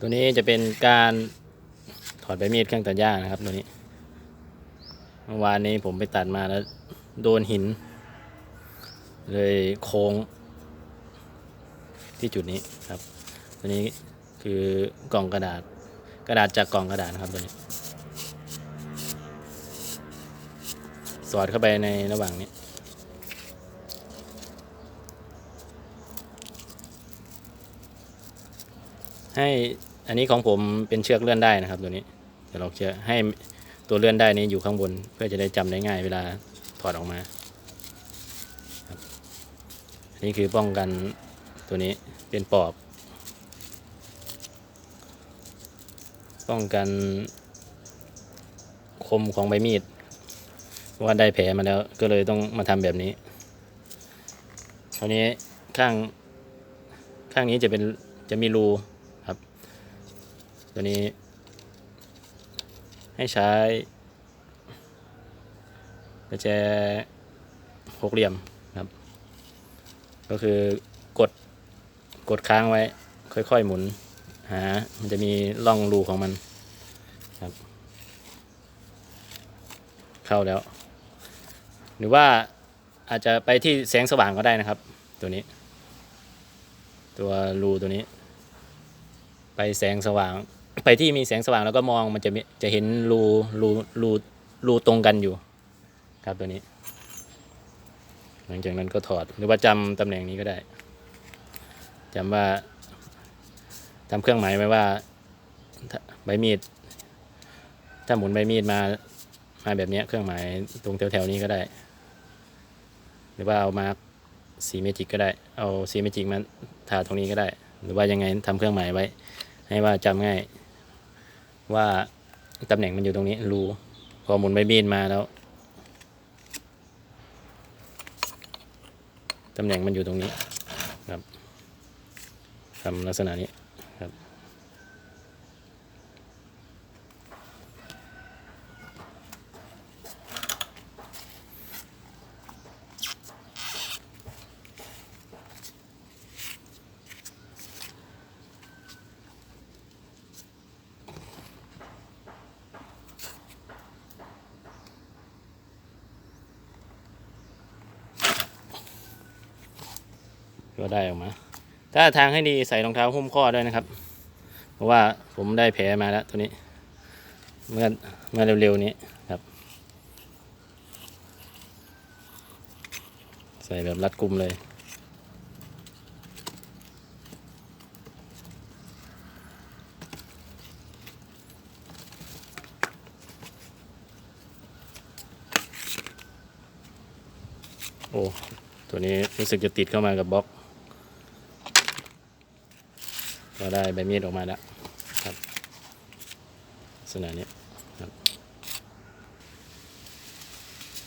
ตัวนี้จะเป็นการถอดใบมีดเครื่องตัดหญ้านะครับตัวนี้เมื่อวานนี้ผมไปตัดมาแล้ว โดนหิน เลยโค้ง ที่จุดนี้ครับ ตัวนี้คือกล่องกระดาษ กระดาษจากกล่องกระดาษนะครับตัวนี้ สอดเข้าไปในระหว่างนี้ ให้อันนี้ของผมเป็นเชือกเลื่อนได้นะครับ ตัวนี้เดี๋ยวเราเชือกให้ตัวเลื่อนได้นี้อยู่ข้างบน เพื่อจะได้จำได้ง่ายเวลาถอดออกมาอันนี้คือป้องกันตัวนี้เป็นปอบ ป้องกันคมของใบมีดว่าได้แผลมาแล้วก็เลยต้องมาทำแบบนี้คราวนี้ข้างข้างนี้จะเป็นจะมีรู ตัวนี้ ให้ใช้ประแจหกเหลี่ยมครับ ก็คือกดกดค้างไว้ ค่อยๆหมุนหา มันจะมีร่องรูของมันครับ เข้าแล้ว หรือว่าอาจจะไปที่แสงสว่างก็ได้นะครับ ตัวนี้ ตัวรูตัวนี้ ไปแสงสว่าง ไปที่มีแสงสว่างแล้วก็มองมันจะมีจะเห็นรูรูรูรูตรงกันอยู่ ครับตัวนี้ หลังจากนั้นก็ถอดหรือว่าจำตำแหน่งนี้ก็ได้จำว่าทำเครื่องหมายไว้ว่าใบมีด ถ้าหมุนใบมีดมามาแบบนี้เครื่องหมายตรงแถวๆนี้ก็ได้ หรือว่าเอามาสีเมจิกก็ได้ เอาสีเมจิกมาทาตรงนี้ก็ได้ หรือว่ายังไงทำเครื่องหมายไว้ ให้ว่าจำง่าย ว่าตำแหน่งมันอยู่ตรงนี้รูพอหมุนใบมีดมาแล้วตำแหน่งมันอยู่ตรงนี้ครับทำลักษณะนี้ครับ ก็ได้ออกมา ถ้าทางให้ดีใส่รองเท้าหุ้มข้อด้วยนะครับ เพราะว่าผมได้แผลมาแล้วตัวนี้ เมื่อเมื่อเร็วๆนี้ครับ ใส่แบบรัดกุมเลยโอ้ ตัวนี้รู้สึกจะติดเข้ามากับบล็อก ก็ได้ใบมีดออกมาแล้วครับลักษณะนี้ครับ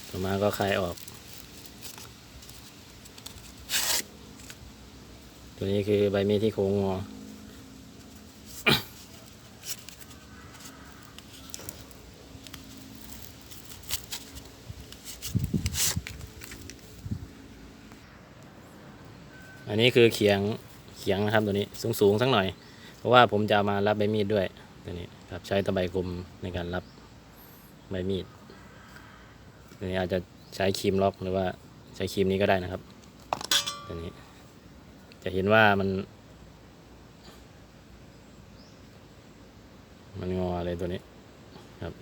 ต่อมาก็คลายออก ตัวนี้คือใบมีดที่โค้งงออันนี้คือเขียง ขียงนะครับตัวนี้สูงสูงๆสักหน่อย เพราะว่าผมจะมารับใบมีดด้วยตัวนี้ครับใช้ตะไบกลมในการรับใบมีดตัวนี้อาจจะใช้ครีมล็อกหรือว่าใช้ครีมนี้ก็ได้นะครับตัวนี้ จะเห็นว่ามัน มันงอเลยตัวนี้ครับ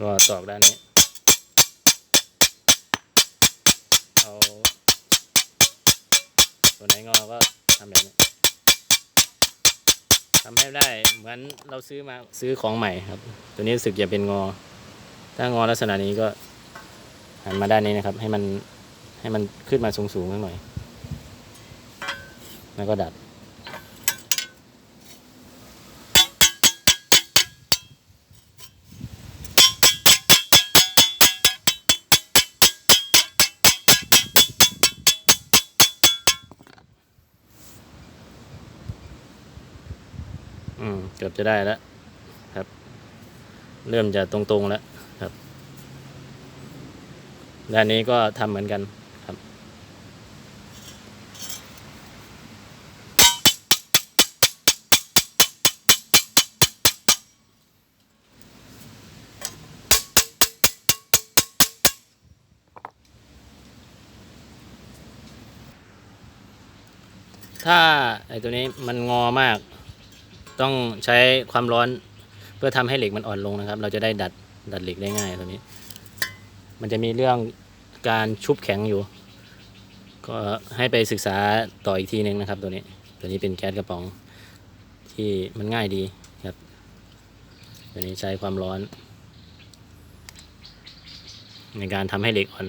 ก็ตอกด้านนี้ เอาตัวไหนงอก็ทำแบบนี้ทำให้ได้เหมือนเราซื้อมาซื้อของใหม่ครับ ตัวนี้รู้สึกจะเป็นงอ ถ้างอลักษณะนี้ก็หันมาด้านนี้นะครับ ให้มันให้มันขึ้นมาสูงๆสักหน่อย แล้วก็ดัด อืมเกือบจะได้แล้วครับ เริ่มจะตรงๆแล้วครับ ด้านนี้ก็ทำเหมือนกันถ้าไอตัวนี้มันงอมาก ต้องใช้ความร้อนเพื่อทำให้เหล็กมันอ่อนลงนะครับ เราจะได้ดัดดัดเหล็กได้ง่ายตัวนี้ มันจะมีเรื่องการชุบแข็งอยู่ ก็ให้ไปศึกษาต่ออีกทีหนึงนะครับตัวนี้ ตัวนี้เป็นแก๊สกระป๋องที่มันง่ายดีครับ ตัวนี้ใช้ความร้อน ในการทำให้เหล็กอ่อน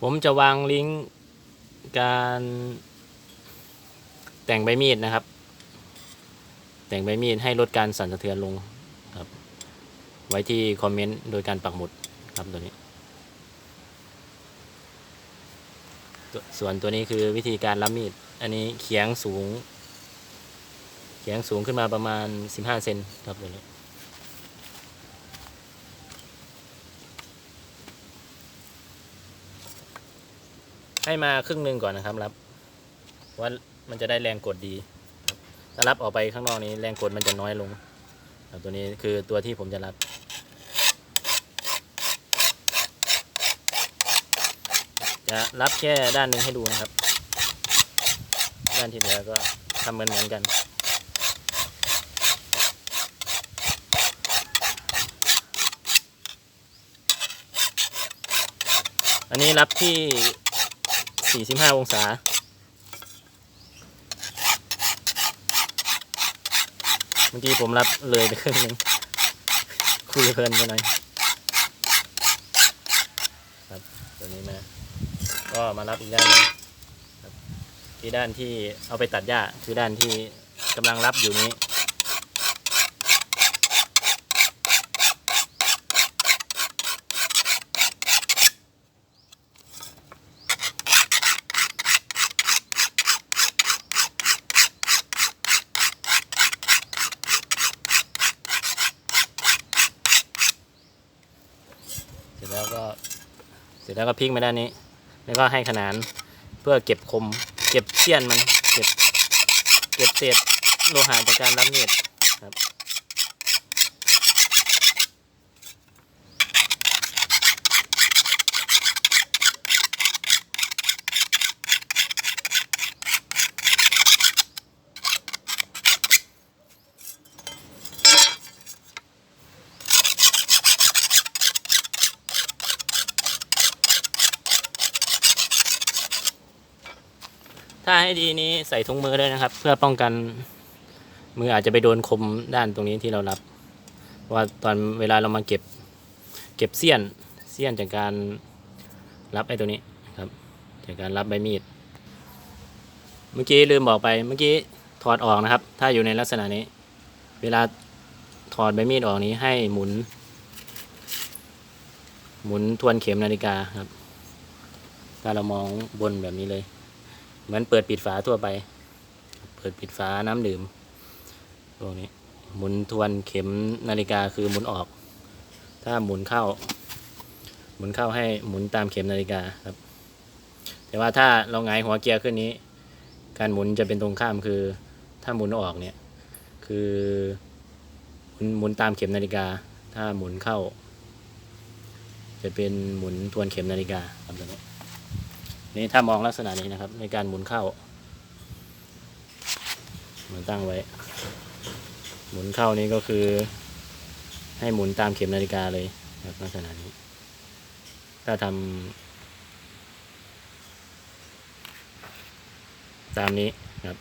ผมจะวางลิงก์การ แต่งใบมีดนะครับ แต่งใบมีดให้ลดการสั่นสะเทือนลงครับ ไว้ที่คอมเมนต์โดยการปักหมุดครับตัวนี้ส่วนตัวนี้คือวิธีการรับมีด อันนี้เขียงสูง เขียงสูงขึ้นมาประมาณ 15 เซนครับตัวนี้ให้มาครึ่งหนึ่งก่อนนะครับรับว่า มันจะได้แรงกดดีถ้ารับออกไปข้างนอกนี้แรงกดมันจะน้อยลงตัวนี้คือตัวที่ผมจะรับจะรับแค่ด้านหนึ่งให้ดูนะครับ ด้านที่เหลือก็ทำเหมือนเหมือนกันอันนี้รับที่ 45 องศา เมื่อกี้ผมรับเลยไปครึ่งหนึง คุยเพลินไปหน่อยครับตัวนี้มาก็มารับอีกด้านนึงครับที่ด้านที่เอาไปตัดหญ้าคือด้านที่กำลังรับอยู่นี้ เสร็จแล้วก็ เส ร็จแล้วก็พลิกมาด้านนี้ แล้วก็ให้ขนานเพื่อเก็บคม เก็บเสี้ยนมัน เก็บ เก็บเศษโลหะจากการรับมีดครับ ถ้าให้ดีนี้ใส่ถุงมือด้วยนะครับ เพื่อป้องกันมืออาจจะไปโดนคมด้านตรงนี้ที่เรารับ ว่าตอนเวลาเรามาเก็บ เก็บเสี้ยนเสี้ยนจากการรับไอ้ตัวนี้ครับ จากการรับใบมีด เมื่อกี้ลืมบอกไปเมื่อกี้ถอดออกนะครับ ถ้าอยู่ในลักษณะนี้ เวลาถอดใบมีดออกนี้ให้หมุน หมุนทวนเข็มนาฬิกาครับ ถ้าเรามองบนแบบนี้เลย เหมือนเปิดปิดฝาทั่วไป เปิดปิดฝาน้ำดื่มตรงนี้ หมุนทวนเข็มนาฬิกาคือหมุนออก ถ้าหมุนเข้า หมุนเข้าให้หมุนตามเข็มนาฬิกาครับ แต่ว่าถ้าเราหงายหัวเกียร์ขึ้นนี้ การหมุนจะเป็นตรงข้ามคือ ถ้าหมุนออกเนี่ยคือหมุนหมุนตามเข็มนาฬิกา ถ้าหมุนเข้า จะเป็นหมุนทวนเข็มนาฬิกาครับตัวนี้ นี่ถ้ามองลักษณะนี้นะครับ ในการหมุนเข้าเหมือนตั้งไว้ หมุนเข้านี้ก็คือ ให้หมุนตามเข็มนาฬิกาเลยครับลักษณะนี้ ถ้าทำตามนี้ครับ